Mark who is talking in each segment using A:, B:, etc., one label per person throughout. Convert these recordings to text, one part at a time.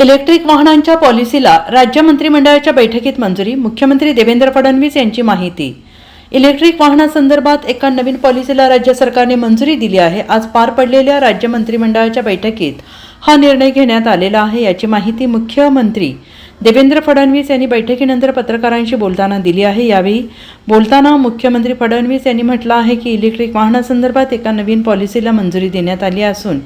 A: Electric वाहनांच्या पॉलिसीला राज्य मंत्रिमंडळाच्या बैठकीत मंजुरी मुख्यमंत्री देवेंद्र फडणवीस यांची माहिती. इलेक्ट्रिक वाहनासंदर्भात एका नवीन पॉलिसीला राज्य सरकारने मंजुरी दिली आहे. आज पार पडलेल्या राज्य मंत्रिमंडळाच्या बैठकीत हा निर्णय घेण्यात आलेला आहे याची माहिती मुख्यमंत्री देवेंद्र फडणवीस यांनी बैठकीनंतर पत्रकारांशी बोलताना दिली आहे. यावेळी बोलताना मुख्यमंत्री फडणवीस यांनी म्हटलं आहे की इलेक्ट्रिक वाहनासंदर्भात एका नवीन पॉलिसीला मंजुरी देण्यात आली असून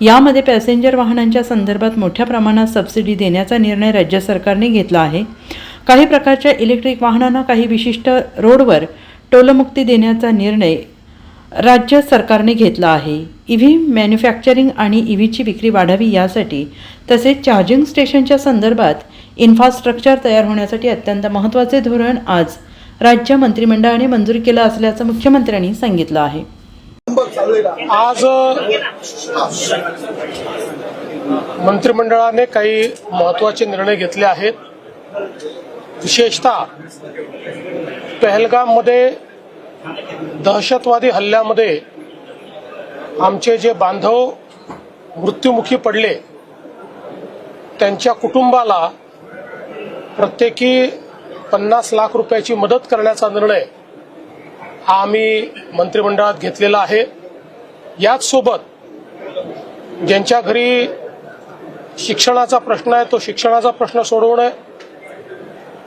A: यामध्ये पॅसेंजर वाहनांच्या संदर्भात मोठ्या प्रमाणात सबसिडी देण्याचा निर्णय राज्य सरकारने घेतला आहे. काही प्रकारच्या इलेक्ट्रिक वाहनांना काही विशिष्ट रोडवर टोलमुक्ती देण्याचा निर्णय राज्य सरकारने घेतला आहे. ई व्ही मॅन्युफॅक्चरिंग आणि ई व्हीची विक्री वाढावी यासाठी तसेच चार्जिंग स्टेशनच्या संदर्भात इन्फ्रास्ट्रक्चर तयार होण्यासाठी अत्यंत महत्त्वाचे धोरण आज राज्य मंत्रिमंडळाने मंजूर केलं असल्याचं मुख्यमंत्र्यांनी सांगितलं आहे.
B: आज मंत्रिमंडळाने काही महत्त्वाचे निर्णय घेतले आहेत. विशेषतः पहलगाममध्ये दहशतवादी हल्ल्यामध्ये आमचे जे बांधव मृत्युमुखी पडले त्यांच्या कुटुंबाला प्रत्येकी पन्नास लाख रुपयाची मदत करण्याचा निर्णय हा आम्ही मंत्रिमंडळात घेतलेला आहे. याच सोबत ज्यांच्या घरी शिक्षणाचा प्रश्न आहे तो शिक्षणाचा प्रश्न सोडवणं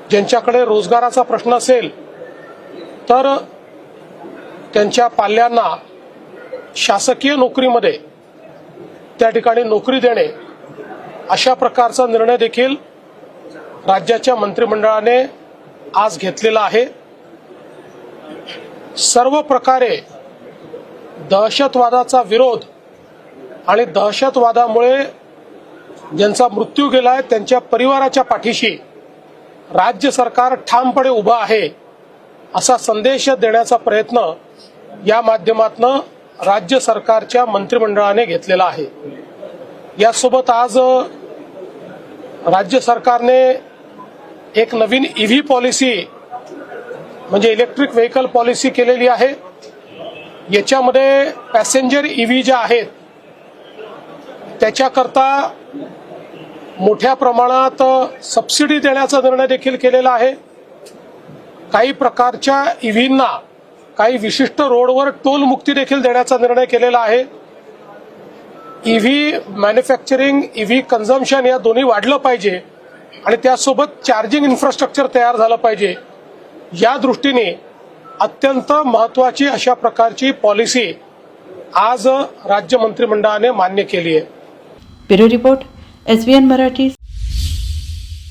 B: ज्यांच्याकडे रोजगाराचा प्रश्न असेल तर त्यांच्या पाल्यांना शासकीय नोकरीमध्ये त्या ठिकाणी नोकरी देणे अशा प्रकारचा निर्णय देखील राज्याच्या मंत्रिमंडळाने आज घेतलेला आहे. सर्व प्रकारे दहशतवादाचा विरोध आणि दहशतवादामुळे ज्यांचा मृत्यू गेला आहे त्यांच्या परिवाराच्या पाठीशी राज्य सरकार ठामपणे उभं आहे असा संदेश देण्याचा प्रयत्न या माध्यमातून राज्य सरकारच्या मंत्रिमंडळाने घेतलेला आहे. यासोबत आज राज्य सरकारने एक नवीन ईव्ही पॉलिसी म्हणजे इलेक्ट्रिक व्हेकल पॉलिसी केलेली आहे. याच्यामध्ये पॅसेंजर ईव्ही ज्या आहेत त्याच्याकरता मोठ्या प्रमाणात सबसिडी देण्याचा निर्णय देखील केलेला आहे. काही प्रकारच्या ईव्हींना काही विशिष्ट रोडवर टोल मुक्ती देखील देण्याचा निर्णय केलेला आहे. ईव्ही मॅन्युफॅक्चरिंग ईव्ही कन्झम्पशन या दोन्ही वाढलं पाहिजे. आणि त्यासोबत चार्जिंग इन्फ्रास्ट्रक्चर तयार झालं पाहिजे. या दृष्टीने अत्यंत महत्वाची अशा प्रकारची पॉलिसी आज राज्य मंत्रिमंडळाने मान्य केली आहे.
A: Bureau report S Marathi